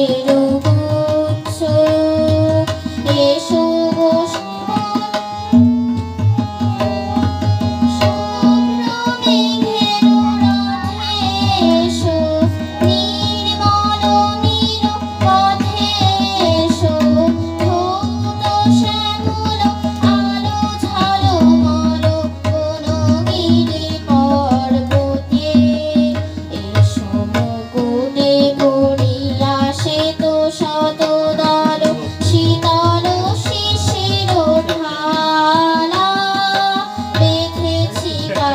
You.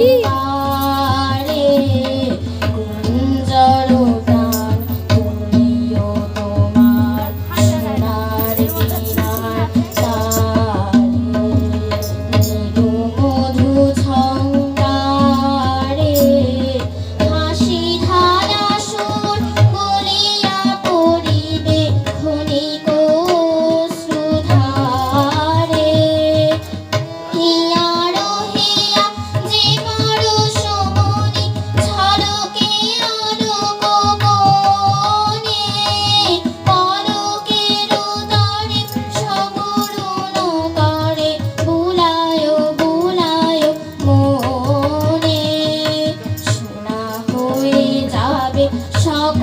Yeah.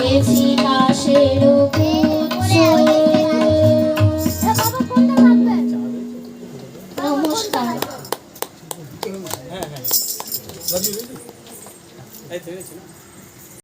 পেয়েছি না সেরকম নমস্কার। হ্যাঁ হ্যাঁ।, হ্যাঁ, হ্যাঁ।